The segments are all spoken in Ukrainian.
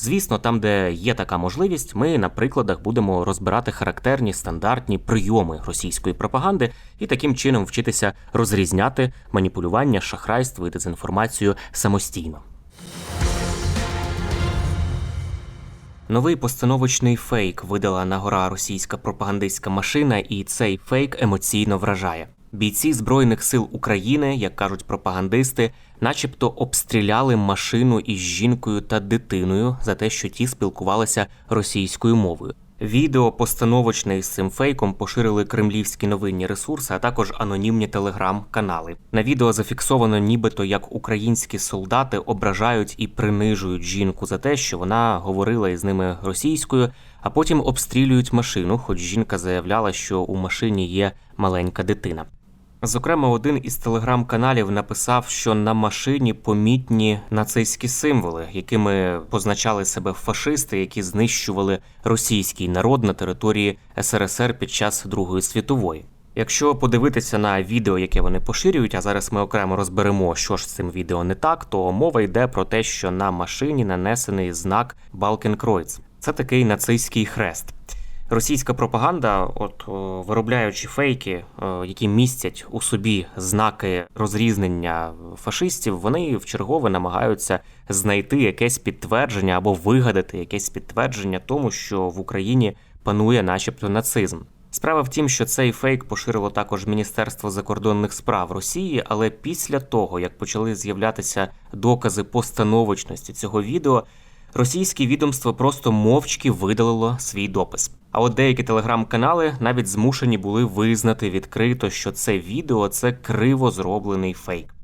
Звісно, там, де є така можливість, ми на прикладах будемо розбирати характерні стандартні прийоми російської пропаганди і таким чином вчитися розрізняти маніпулювання, шахрайство і дезінформацію самостійно. Новий постановочний фейк видала на гора російська пропагандистська машина, і цей фейк емоційно вражає. Бійці Збройних сил України, як кажуть пропагандисти, начебто обстріляли машину із жінкою та дитиною за те, що ті спілкувалися російською мовою. Відео постановочне з цим фейком поширили кремлівські новинні ресурси, а також анонімні телеграм-канали. На відео зафіксовано, нібито як українські солдати ображають і принижують жінку за те, що вона говорила із ними російською, а потім обстрілюють машину, хоч жінка заявляла, що у машині є маленька дитина. Зокрема, один із телеграм-каналів написав, що на машині помітні нацистські символи, якими позначали себе фашисти, які знищували російський народ на території СРСР під час Другої світової. Якщо подивитися на відео, яке вони поширюють, а зараз ми окремо розберемо, що ж з цим відео не так, то мова йде про те, що на машині нанесений знак Балкенкройц. Це такий нацистський хрест. Російська пропаганда, от виробляючи фейки, які містять у собі знаки розрізнення фашистів, вони вчергове намагаються знайти якесь підтвердження або вигадати якесь підтвердження тому, що в Україні панує, начебто, нацизм. Справа в тім, що цей фейк поширило також Міністерство закордонних справ Росії, але після того, як почали з'являтися докази постановочності цього відео, російське відомство просто мовчки видалило свій допис. А от деякі телеграм-канали навіть змушені були визнати відкрито, що це відео це криво зроблений фейк.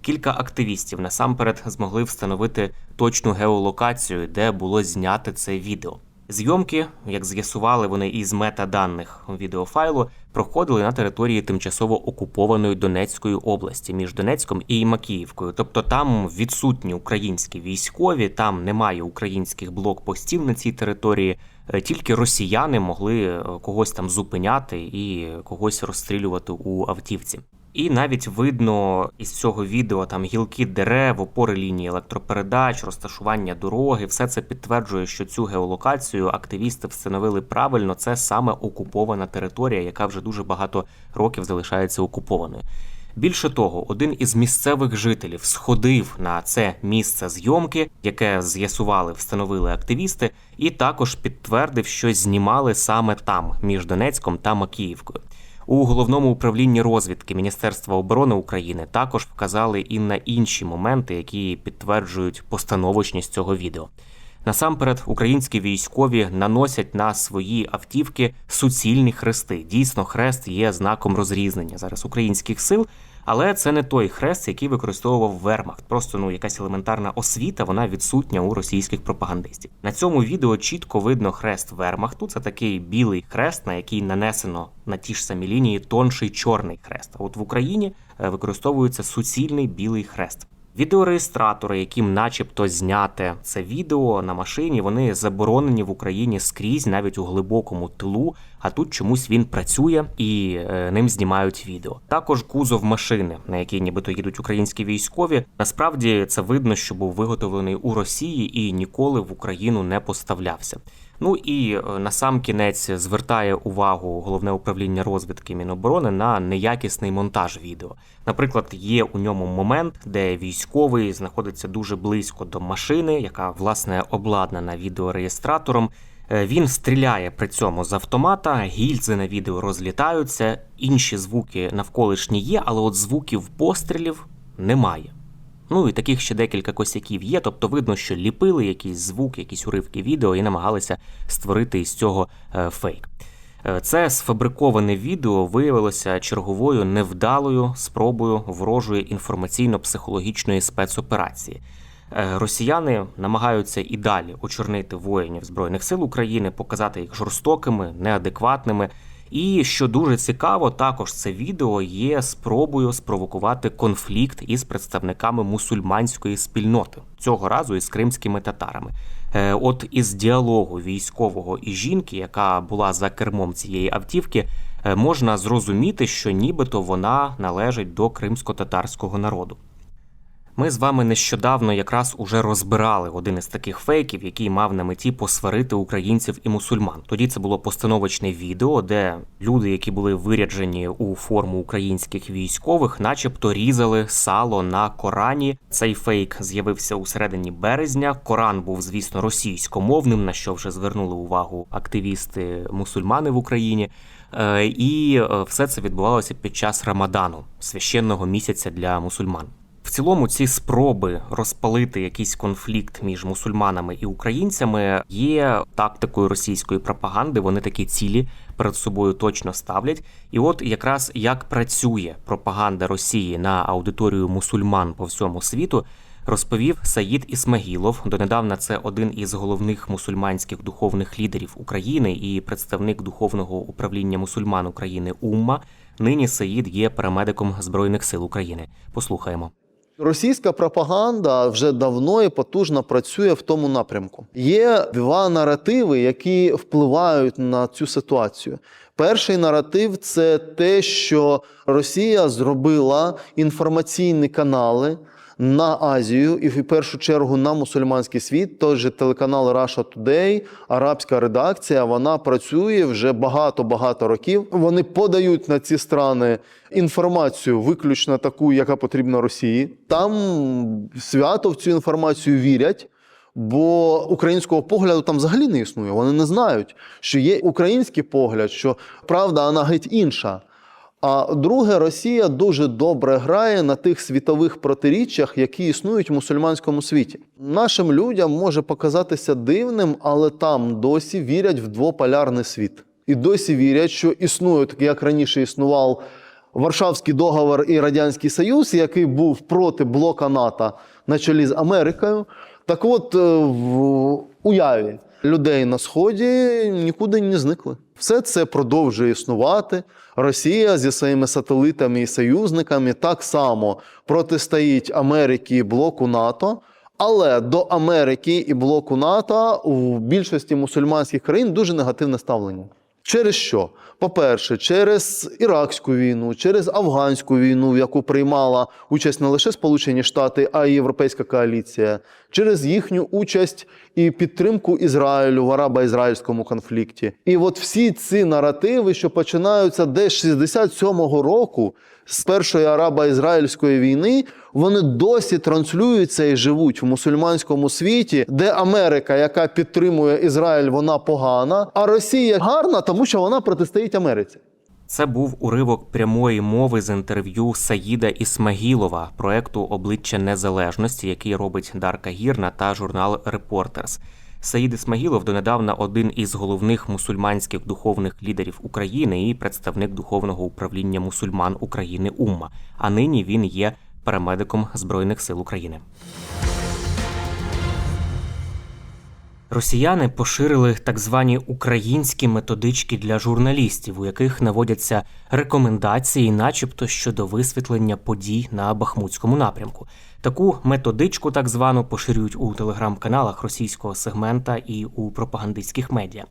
Кілька активістів насамперед змогли встановити точну геолокацію, де було знято це відео. Зйомки, як з'ясували вони із метаданих відеофайлу, проходили на території тимчасово окупованої Донецької області між Донецьком і Макіївкою. Тобто там відсутні українські військові, там немає українських блокпостів на цій території. Е, Тільки росіяни могли е, когось там зупиняти і когось розстрілювати у автівці. І навіть видно із цього відео там гілки дерев, опори лінії електропередач, розташування дороги. Все це підтверджує, що цю геолокацію активісти встановили правильно. Це саме окупована територія, яка вже дуже багато років залишається окупованою. Більше того, один із місцевих жителів сходив на це місце зйомки, яке з'ясували, встановили активісти, і також підтвердив, що знімали саме там, між Донецьком та Макіївкою. У головному управлінні розвідки Міністерства оборони України також вказали і на інші моменти, які підтверджують постановочність цього відео. Насамперед, українські військові наносять на свої автівки суцільні хрести. Дійсно, хрест є знаком розрізнення зараз українських сил, але це не той хрест, який використовував Вермахт. Просто ну якась елементарна освіта, вона відсутня у російських пропагандистів. На цьому відео чітко видно хрест Вермахту. Це такий білий хрест, на який нанесено на ті ж самі лінії тонший чорний хрест. А от в Україні е, використовується суцільний білий хрест. Відеореєстратори, яким начебто зняте це відео на машині, вони заборонені в Україні скрізь, навіть у глибокому тилу. А тут чомусь він працює і е, ним знімають відео. Також кузов машини, на якій нібито їдуть українські військові. Насправді це видно, що був виготовлений у Росії і ніколи в Україну не поставлявся. Ну і е, на сам кінець звертає увагу головне управління розвідки Міноборони на неякісний монтаж відео. Наприклад, є у ньому момент, де військовий знаходиться дуже близько до машини, яка власне обладнана відеореєстратором. Е, Він стріляє при цьому з автомата, гільзи на відео розлітаються, інші звуки навколишні є, але от звуків пострілів немає. Ну і таких ще декілька косяків є, тобто видно, що ліпили якийсь звук, якісь уривки відео і намагалися створити із цього е, фейк. Е, Це сфабриковане відео виявилося черговою невдалою спробою ворожої інформаційно-психологічної спецоперації. Е, Росіяни намагаються і далі очорнити воїнів Збройних сил України, показати їх жорстокими, неадекватними. І що дуже цікаво, також це відео є спробою спровокувати конфлікт із представниками мусульманської спільноти цього разу із кримськими татарами. Е, От із діалогу військового і жінки, яка була за кермом цієї автівки, е, можна зрозуміти, що нібито вона належить до кримсько-татарського народу. Ми з вами нещодавно якраз уже розбирали один із таких фейків, який мав на меті посварити українців і мусульман. Тоді це було постановочне відео, де люди, які були виряджені у форму українських військових, начебто різали сало на Корані. Цей фейк з'явився у середині березня. Коран був, звісно, російськомовним, на що вже звернули увагу активісти мусульмани в Україні. Е, І е, все це відбувалося під час Рамадану, священного місяця для мусульман. В цілому, ці спроби розпалити якийсь конфлікт між мусульманами і українцями є тактикою російської пропаганди. Вони такі цілі перед собою точно ставлять. І от якраз як працює пропаганда Росії на аудиторію мусульман по всьому світу. Розповів Саїд Ісмагілов. Донедавна це один із головних мусульманських духовних лідерів України і представник духовного управління мусульман України Умма. Нині Саїд є парамедиком Збройних сил України. Послухаємо. Російська пропаганда вже давно і потужно працює в тому напрямку. Є два наративи, які впливають на цю ситуацію. Перший наратив це те, що Росія зробила інформаційні канали на Азію і в першу чергу на мусульманський світ. Той же телеканал Russia Today, арабська редакція, вона працює вже багато-багато років. Вони подають на ці страни інформацію, виключно таку, яка потрібна Росії. Там свято в цю інформацію вірять. Бо українського погляду там взагалі не існує. Вони не знають, що є український погляд, що правда вона геть інша. А друге, Росія дуже добре грає на тих світових протиріччях, які існують в мусульманському світі. Нашим людям може показатися дивним, але там досі вірять в двополярний світ. І досі вірять, що існує, так як раніше існував Варшавський договор і Радянський Союз, який був проти блока НАТО на чолі з Америкою. Так от, е, в уяві людей на Сході нікуди не зникли. Все це продовжує існувати. Росія зі своїми сателитами і союзниками так само протистоїть Америці і блоку НАТО. Але до Америки і блоку НАТО у більшості мусульманських країн дуже негативне ставлення. Через що? По-перше, через Іракську війну, через Афганську війну, в яку приймала участь не лише Сполучені Штати, а й Європейська коаліція, через їхню участь і підтримку Ізраїлю в арабо-ізраїльському конфлікті. І от всі ці наративи, що починаються десь з 67-го року, з першої арабо-ізраїльської війни, вони досі транслюються і живуть в мусульманському світі, де Америка, яка підтримує Ізраїль, вона погана, а Росія гарна, тому що вона протистоїть Америці. Це був уривок прямої мови з інтерв'ю Саїда Ісмагілова проекту Обличчя Незалежності, який робить Дарка Гірна та журнал Репортерс. Саїд Ісмагілов донедавна один із головних мусульманських духовних лідерів України і представник духовного управління мусульман України Умма. А нині він є парамедиком Збройних сил України. Росіяни поширили так звані українські методички для журналістів, у яких наводяться рекомендації, начебто щодо висвітлення подій на Бахмутському напрямку. Таку методичку, так звану, поширюють у телеграм-каналах російського сегмента і у пропагандистських медіа.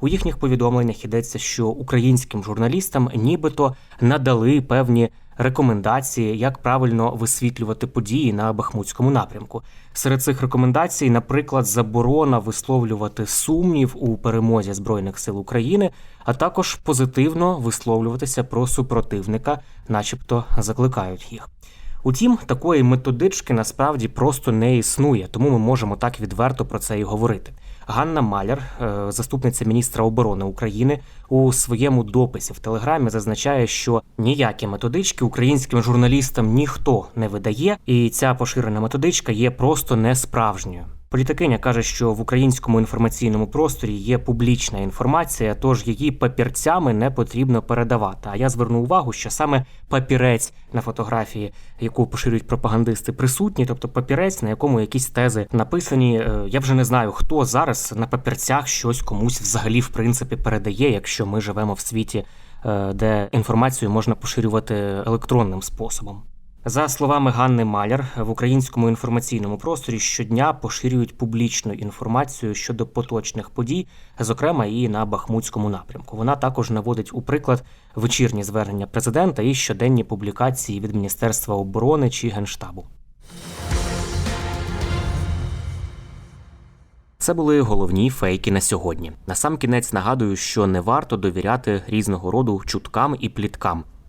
У їхніх повідомленнях йдеться, що українським журналістам нібито надали певні рекомендації, як правильно висвітлювати події на Бахмутському напрямку. Серед цих рекомендацій, наприклад, заборона висловлювати сумнів у перемозі збройних сил України, а також позитивно висловлюватися про супротивника, начебто закликають їх. Утім, такої методички насправді просто не існує, тому ми можемо так відверто про це і говорити. Ганна Маляр, е, заступниця міністра оборони України, у своєму дописі в телеграмі зазначає, що ніякі методички українським журналістам ніхто не видає, і ця поширена методичка є просто несправжньою. Політикиня каже, що в українському інформаційному просторі є публічна інформація, тож її папірцями не потрібно передавати. А я зверну увагу, що саме папірець на фотографії, яку поширюють пропагандисти, присутній, тобто папірець, на якому якісь тези написані. Е, Я вже не знаю, хто зараз на папірцях щось комусь взагалі в принципі передає, якщо ми живемо в світі, е, де інформацію можна поширювати електронним способом. За словами Ганни Маляр, в українському інформаційному просторі щодня поширюють публічну інформацію щодо поточних подій, зокрема і на Бахмутському напрямку. Вона також наводить у приклад вечірні звернення президента і щоденні публікації від Міністерства оборони чи Генштабу. Це були головні фейки на сьогодні. Насамкінець нагадую, що не варто довіряти різного роду чуткам і пліткам.